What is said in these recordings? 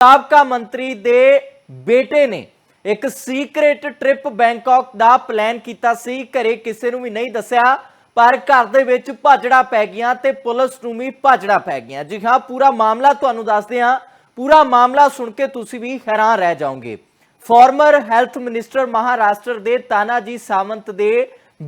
ਸਾਬਕਾ ਮੰਤਰੀ ਦੇ ਬੇਟੇ ਨੇ ਇੱਕ ਸੀਕ੍ਰੇਟ ਟ੍ਰਿਪ ਬੈਂਕਾਕ ਦਾ ਪਲਾਨ ਕੀਤਾ ਸੀ। ਘਰੇ ਕਿਸੇ ਨੂੰ ਵੀ ਨਹੀਂ ਦੱਸਿਆ, ਪਰ ਘਰ ਦੇ ਵਿੱਚ ਭਾਜੜਾ ਪੈ ਗਿਆ ਤੇ ਪੁਲਿਸ ਨੂੰ ਵੀ ਭਾਜੜਾ ਪੈ ਗਿਆ ਜੀ ਹਾਂ, ਪੂਰਾ ਮਾਮਲਾ ਤੁਹਾਨੂੰ ਦੱਸਦੇ ਹਾਂ। ਪੂਰਾ ਮਾਮਲਾ ਸੁਣ ਕੇ ਤੁਸੀਂ ਵੀ ਹੈਰਾਨ ਰਹਿ ਜਾਓਗੇ। ਫਾਰਮਰ ਹੈਲਥ ਮਿਨਿਸਟਰ ਮਹਾਰਾਸ਼ਟਰ ਦੇ ਤਾਨਾਜੀ ਸਾਵੰਤ ਦੇ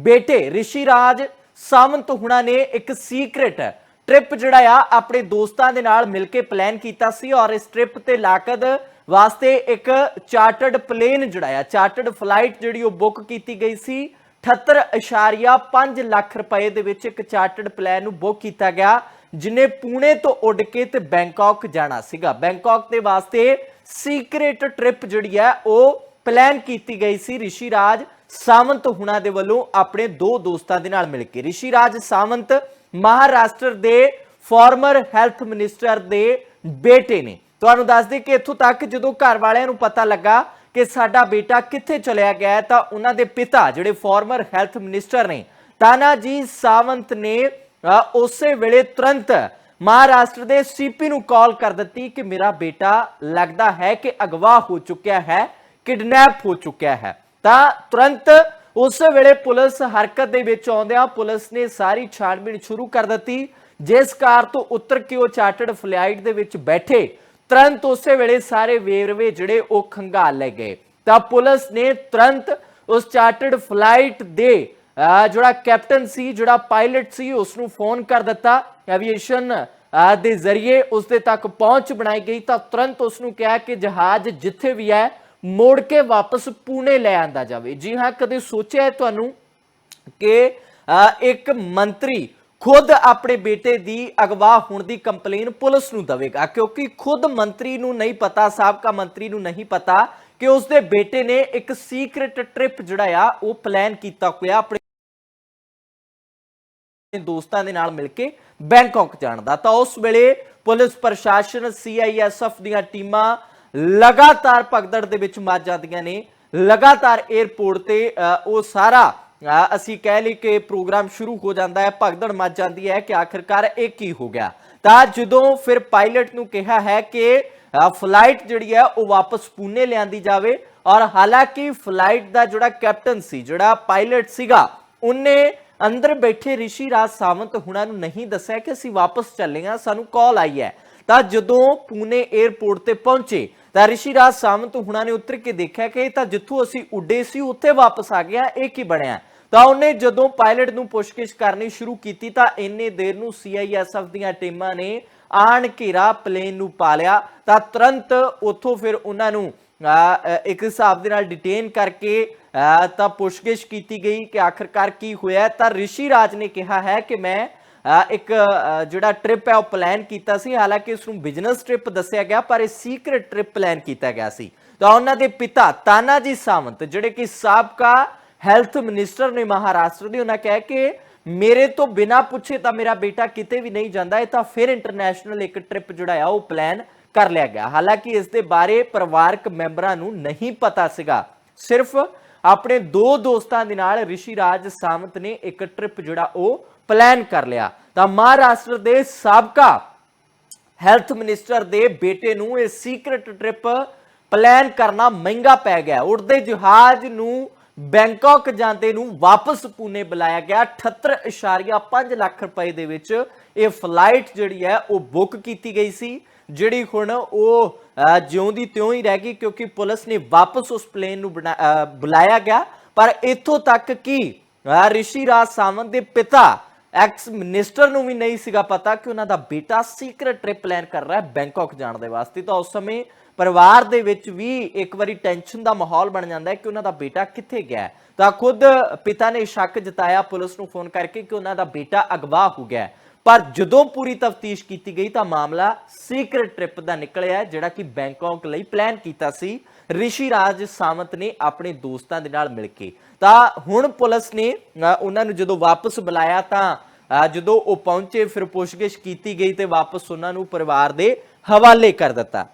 ਬੇਟੇ ਰਿਸ਼ੀ ਰਾਜ ਸਾਵੰਤ ਹੁਣਾ ਨੇ ਇੱਕ ਸੀਕ੍ਰੇਟ ਟ੍ਰਿਪ ਜਿਹੜਾ ਆ, ਆਪਣੇ ਦੋਸਤਾਂ ਦੇ ਨਾਲ ਮਿਲ ਕੇ ਪਲਾਨ ਕੀਤਾ ਸੀ ਔਰ ਇਸ ਟ੍ਰਿਪ ਤੇ ਲਾਕਦ ਵਾਸਤੇ ਇੱਕ ਚਾਰਟਰਡ ਪਲੇਨ ਜਿਹੜਾ ਆ ਚਾਰਟਰਡ ਫਲਾਈਟ ਜਿਹੜੀ ਉਹ ਬੁੱਕ ਕੀਤੀ ਗਈ ਸੀ। 78.5 ਲੱਖ ਰੁਪਏ ਦੇ ਵਿੱਚ ਇੱਕ ਚਾਰਟਰਡ ਪਲਾਨ ਨੂੰ ਬੁੱਕ ਕੀਤਾ ਗਿਆ, ਜਿਨੇ ਪੂਣੇ ਤੋਂ ਉੱਡ ਕੇ ਤੇ ਬੈਂਕਾਕ ਜਾਣਾ ਸੀਗਾ। ਬੈਂਕਾਕ ਦੇ ਵਾਸਤੇ ਸੀਕ੍ਰੇਟ ਟ੍ਰਿਪ ਜਿਹੜੀ ਹੈ ਉਹ ਪਲਾਨ ਕੀਤੀ ਗਈ ਸੀ। ਰਿਸ਼ੀ ਰਾਜ ਸਾਵੰਤ ਹੁਣਾ ਦੇ ਵੱਲੋਂ ਆਪਣੇ ਦੋ ਦੋਸਤਾਂ ਦੇ ਨਾਲ ਮਿਲ ਕੇ। ਰਿਸ਼ੀ ਰਾਜ ਸਾਵੰਤ ਮਹਾਰਾਸ਼ਟਰ ਦੇ ਫਾਰਮਰ ਹੈਲਥ ਮਿਨਿਸਟਰ ਦੇ ਬੇਟੇ ਨੇ। ਤੁਹਾਨੂੰ ਦੱਸ ਦੇ ਕਿ ਇੱਥੋਂ ਤੱਕ ਜਦੋਂ ਘਰ ਵਾਲਿਆਂ ਨੂੰ ਪਤਾ ਲੱਗਾ ਕਿ ਸਾਡਾ ਬੇਟਾ ਕਿੱਥੇ ਚਲਿਆ ਗਿਆ ਤਾਂ ਉਹਨਾਂ ਦੇ ਪਿਤਾ ਜਿਹੜੇ ਫਾਰਮਰ ਹੈਲਥ ਮਿਨਿਸਟਰ ਨੇ, ਤਾਨਾਜੀ ਸਾਵੰਤ ਨੇ ਉਸੇ ਵੇਲੇ ਤੁਰੰਤ ਮਹਾਰਾਸ਼ਟਰ ਦੇ ਸੀਪੀ ਨੂੰ ਕਾਲ ਕਰ ਦਿੱਤੀ ਕਿ ਮੇਰਾ ਬੇਟਾ ਲੱਗਦਾ ਹੈ ਕਿ ਅਗਵਾ ਹੋ ਚੁੱਕਿਆ ਹੈ, ਕਿਡਨੈਪ ਹੋ ਚੁੱਕਿਆ ਹੈ। ਤਾਂ ਤੁਰੰਤ ਉਸ ਵੇਲੇ ਪੁਲਿਸ ਹਰਕਤ ਦੇ ਵਿੱਚ ਆਉਂਦਿਆਂ ਪੁਲਿਸ ਨੇ ਸਾਰੀ ਛਾਣਬੀਣ ਸ਼ੁਰੂ ਕਰ ਦਿੱਤੀ ਜਿਸ ਕਾਰ ਤੋਂ ਉਤਰ ਕੇ ਉਹ ਚਾਰਟਰਡ ਫਲਾਈਟ ਦੇ ਵਿੱਚ ਬੈਠੇ। ਤੁਰੰਤ ਉਸੇ ਵੇਲੇ ਸਾਰੇ ਵੇਰਵੇ ਜਿਹੜੇ ਉਹ ਖੰਗਾਲ ਲਏ ਗਏ। ਤਾਂ ਪੁਲਿਸ ਨੇ ਤੁਰੰਤ ਉਸ ਚਾਰਟਰਡ ਫਲਾਈਟ ਦੇ ਅਹ, ਜਿਹੜਾ ਕੈਪਟਨ ਸੀ ਜਿਹੜਾ ਪਾਇਲਟ ਸੀ ਉਸ ਨੂੰ ਫੋਨ ਕਰ ਦਿੱਤਾ। ਐਵੀਏਸ਼ਨ ਦੇ ਜ਼ਰੀਏ ਉਸ ਦੇ ਤੱਕ ਪਹੁੰਚ ਬਣਾਈ ਗਈ। ਤਾਂ ਤੁਰੰਤ ਉਸ ਨੂੰ ਕਿਹਾ ਕਿ ਜਹਾਜ਼ ਜਿੱਥੇ ਵੀ ਹੈ ਮੋੜ ਕੇ ਵਾਪਸ ਪੂਨੇ ਲੈ ਆਂਦਾ ਜਾਵੇ। ਜੀ ਹਾਂ, ਕਦੇ ਸੋਚਿਆ ਤੁਹਾਨੂੰ ਕਿ ਇੱਕ ਮੰਤਰੀ ਖੁਦ ਆਪਣੇ ਬੇਟੇ ਦੀ ਅਗਵਾ ਹੋਣ ਦੀ ਕੰਪਲੇਨ ਪੁਲਿਸ ਨੂੰ ਦਵੇਗਾ? ਕਿਉਂਕਿ ਖੁਦ ਮੰਤਰੀ ਨੂੰ ਨਹੀਂ ਪਤਾ, ਸਾਬਕਾ ਮੰਤਰੀ ਨੂੰ ਨਹੀਂ ਪਤਾ ਕਿ ਉਸ ਦੇ ਬੇਟੇ ਨੇ ਇੱਕ ਸੀਕ੍ਰੀਟ ਟ੍ਰਿਪ ਜਿਹੜਾ ਆ, ਉਹ ਪਲਾਨ ਕੀਤਾ ਹੋਇਆ ਆਪਣੇ ਦੋਸਤਾਂ ਦੇ ਨਾਲ ਮਿਲ ਕੇ ਬੈਂਕਾਕ ਜਾਣ ਦਾ। ਤਾਂ ਉਸ ਵੇਲੇ ਪੁਲਿਸ ਪ੍ਰਸ਼ਾਸਨ ਸੀਆਈਐਸਐਫ ਦੀਆਂ ਟੀਮਾਂ ਲਗਾਤਾਰ ਭਗਦੜ ਦੇ ਵਿੱਚ ਮੱਚ ਜਾਂਦੀਆਂ ਨੇ। ਲਗਾਤਾਰ 에ਅਰਪੋਰਟ ਤੇ ਉਹ ਸਾਰਾ ਅਸੀਂ ਕਹਿ ਲਈ ਕਿ ਪ੍ਰੋਗਰਾਮ ਸ਼ੁਰੂ ਹੋ ਜਾਂਦਾ ਹੈ, ਭਗਦੜ ਮੱਚ ਜਾਂਦੀ ਹੈ ਕਿ ਆਖਿਰਕਾਰ ਇਹ ਕੀ ਹੋ ਗਿਆ। ਤਾਂ ਜਦੋਂ ਫਿਰ ਪਾਇਲਟ ਨੂੰ ਕਿਹਾ ਹੈ ਕਿ ਫਲਾਈਟ ਜਿਹੜੀ ਹੈ ਉਹ ਵਾਪਸ ਪੂਨੇ ਲਿਆਂਦੀ ਜਾਵੇ ਔਰ ਹਾਲਾਂਕਿ ਫਲਾਈਟ ਦਾ ਜਿਹੜਾ ਕੈਪਟਨ ਸੀ, ਜਿਹੜਾ ਪਾਇਲਟ ਸੀਗਾ, ਉਹਨੇ ਅੰਦਰ ਬੈਠੇ ਰਿਸ਼ੀ ਰਾਜ ਸਾਵੰਤ ਹੁਣਾਂ ਨੂੰ ਨਹੀਂ ਦੱਸਿਆ ਕਿ ਅਸੀਂ ਵਾਪਸ ਚੱਲੇ ਹਾਂ, ਸਾਨੂੰ ਕਾਲ ਆਈ ਹੈ। ਤਾਂ ਜਦੋਂ ਪੂਨੇ 에ਅਰਪੋਰਟ ਤੇ ਪਹੁੰਚੇ ਤਾਂ ਰਿਸ਼ੀ ਰਾਜ ਸਾਵੰਤ ਹੁਣਾਂ ਨੇ ਉੱਤਰ ਕੇ ਦੇਖਿਆ ਕਿ ਇਹ ਤਾਂ ਜਿੱਥੋਂ ਅਸੀਂ ਉੱਡੇ ਸੀ ਉੱਥੇ ਵਾਪਸ ਆ ਗਿਆ ਇਹ ਕੀ ਬਣਿਆ? ਤਾਂ ਉਹਨੇ ਜਦੋਂ ਪਾਇਲਟ ਨੂੰ ਪੁੱਛਗਿੱਛ ਕਰਨੀ ਸ਼ੁਰੂ ਕੀਤੀ ਤਾਂ ਇੰਨੇ ਦੇਰ ਨੂੰ ਸੀਆਈਐਸਐਫ ਦੀਆਂ ਟੀਮਾਂ ਨੇ ਆਣ ਘੇਰਾ ਪਲੇਨ ਨੂੰ ਪਾ ਲਿਆ ਤਾਂ ਤੁਰੰਤ ਉੱਥੋਂ ਫਿਰ ਉਹਨਾਂ ਨੂੰ ਅ, ਇੱਕ ਹਿਸਾਬ ਦੇ ਨਾਲ ਡਿਟੇਨ ਕਰਕੇ ਤਾਂ ਪੁੱਛਗਿੱਛ ਕੀਤੀ ਗਈ ਕਿ ਆਖਰਕਾਰ ਕੀ ਹੋਇਆ? ਤਾਂ ਰਿਸ਼ੀ ਰਾਜ ਨੇ ਕਿਹਾ ਹੈ ਕਿ ਮੈਂ ਇੱਕ ਜਿਹੜਾ ਟ੍ਰਿਪ ਹੈ ਉਹ ਪਲਾਨ ਕੀਤਾ ਸੀ। ਹਾਲਾਂਕਿ ਇਸ ਨੂੰ ਬਿਜ਼ਨਸ ਟ੍ਰਿਪ ਦੱਸਿਆ ਗਿਆ, ਪਰ ਇਹ ਸੀਕ੍ਰੀਟ ਟ੍ਰਿਪ ਪਲਾਨ ਕੀਤਾ ਗਿਆ ਸੀ। ਤਾਂ ਉਹਨਾਂ ਦੇ ਪਿਤਾ ਤਾਨਾਜੀ ਸਾਵੰਤ, ਜਿਹੜੇ ਕਿ ਸਾਬਕਾ ਹੈਲਥ ਮਿਨਿਸਟਰ ਨੇ ਮਹਾਰਾਸ਼ਟਰ ਦੇ, ਉਹਨਾਂ ਕਿਹਾ ਕਿ, ਮੇਰੇ ਤੋਂ ਬਿਨਾ ਪੁੱਛੇ ਤਾਂ ਮੇਰਾ ਬੇਟਾ ਕਿਤੇ ਵੀ ਨਹੀਂ ਜਾਂਦਾ। ਇਹ ਤਾਂ ਫਿਰ ਇੰਟਰਨੈਸ਼ਨਲ ਇੱਕ ਟ੍ਰਿਪ ਜਿਹੜਾ ਆ, ਉਹ ਪਲਾਨ ਕਰ ਲਿਆ ਗਿਆ। ਹਾਲਾਂਕਿ ਇਸ ਦੇ ਬਾਰੇ ਪਰਿਵਾਰਕ ਮੈਂਬਰਾਂ ਨੂੰ ਨਹੀਂ ਪਤਾ ਸੀਗਾ। ਸਿਰਫ ਆਪਣੇ ਦੋ ਦੋਸਤਾਂ ਦੇ ਨਾਲ ਰਿਸ਼ੀ ਰਾਜ ਸਾਵੰਤ ਨੇ ਇੱਕ ਟ੍ਰਿਪ ਜਿਹੜਾ ਉਹ ਪਲਾਨ ਕਰ ਲਿਆ। ਤਾਂ ਮਹਾਰਾਸ਼ਟਰ ਦੇ ਸਾਬਕਾ ਹੈਲਥ ਮਿਨਿਸਟਰ ਦੇ ਬੇਟੇ ਨੂੰ ਇਹ ਸੀਕ੍ਰੀਟ ਟ੍ਰਿਪ ਪਲਾਨ ਕਰਨਾ ਮਹਿੰਗਾ ਪੈ ਗਿਆ। ਉੜਦੇ ਜਹਾਜ਼ ਨੂੰ ਬੈਂਕਾਕ ਜਾਂਦੇ ਨੂੰ ਵਾਪਸ ਪੂਨੇ ਬੁਲਾਇਆ ਗਿਆ। 78.5 ਲੱਖ ਰੁਪਏ ਦੇ ਵਿੱਚ ਇਹ ਫਲਾਈਟ ਜਿਹੜੀ ਹੈ ਉਹ ਬੁੱਕ ਕੀਤੀ ਗਈ ਸੀ ਜਿਹੜੀ ਹੁਣ ਉਹ ਅ, ਜਿਉਂ ਦੀ ਤਿਉਂ ਹੀ ਰਹਿ ਗਈ ਕਿਉਂਕਿ ਪੁਲਿਸ ਨੇ ਵਾਪਸ ਉਸ ਪਲੇਨ ਨੂੰ ਬਣਾ- ਬੁਲਾਇਆ ਗਿਆ। ਪਰ ਇੱਥੋਂ ਤੱਕ ਕਿ ਰਿਸ਼ੀ ਰਾਜ ਸਾਵੰਤ ਦੇ ਪਿਤਾ ਐਕਸ ਮਿਨਿਸਟਰ ਨੂੰ ਵੀ ਨਹੀਂ ਸੀਗਾ ਪਤਾ ਕਿ ਉਹਨਾਂ ਦਾ ਬੇਟਾ ਸੀਕ੍ਰੀਟ ਟ੍ਰਿਪ ਪਲਾਨ ਕਰ ਰਿਹਾ ਹੈ ਬੈਂਕਾਕ ਜਾਣ ਦੇ ਵਾਸਤੇ। ਤਾਂ ਉਸ ਸਮੇਂ ਪਰਿਵਾਰ ਦੇ ਵਿੱਚ ਵੀ ਇੱਕ ਵਾਰੀ ਟੈਨਸ਼ਨ ਦਾ ਮਾਹੌਲ ਬਣ ਜਾਂਦਾ ਹੈ ਕਿ ਉਹਨਾਂ ਦਾ ਬੇਟਾ ਕਿੱਥੇ ਗਿਆ ਤਾਂ ਖੁਦ ਪਿਤਾ ਨੇ ਸ਼ੱਕ ਜਤਾਇਆ ਪੁਲਿਸ ਨੂੰ ਫੋਨ ਕਰਕੇ ਕਿ ਉਹਨਾਂ ਦਾ ਬੇਟਾ ਅਗਵਾ ਹੋ ਗਿਆ ਪਰ ਜਦੋਂ ਪੂਰੀ ਤਫਤੀਸ਼ ਕੀਤੀ ਗਈ ਤਾਂ ਮਾਮਲਾ ਸੀਕ੍ਰੀਟ ਟ੍ਰਿਪ ਦਾ ਨਿਕਲਿਆ ਜਿਹੜਾ ਕਿ ਬੈਂਕਾਕ ਲਈ ਪਲਾਨ ਕੀਤਾ ਸੀ। ਰਿਸ਼ੀ ਰਾਜ ਸਾਵੰਤ ਨੇ ਆਪਣੇ ਦੋਸਤਾਂ ਦੇ ਨਾਲ ਮਿਲ ਕੇ। ਤਾਂ ਹੁਣ ਪੁਲਿਸ ਨੇ ਉਹਨਾਂ ਨੂੰ ਜਦੋਂ ਵਾਪਸ ਬੁਲਾਇਆ ਤਾਂ ਜਦੋਂ ਉਹ ਪਹੁੰਚੇ, ਫਿਰ ਪੁੱਛਗਿੱਛ ਕੀਤੀ ਗਈ ਤੇ ਵਾਪਸ ਉਹਨਾਂ ਨੂੰ ਪਰਿਵਾਰ ਦੇ ਹਵਾਲੇ ਕਰ ਦਿੱਤਾ।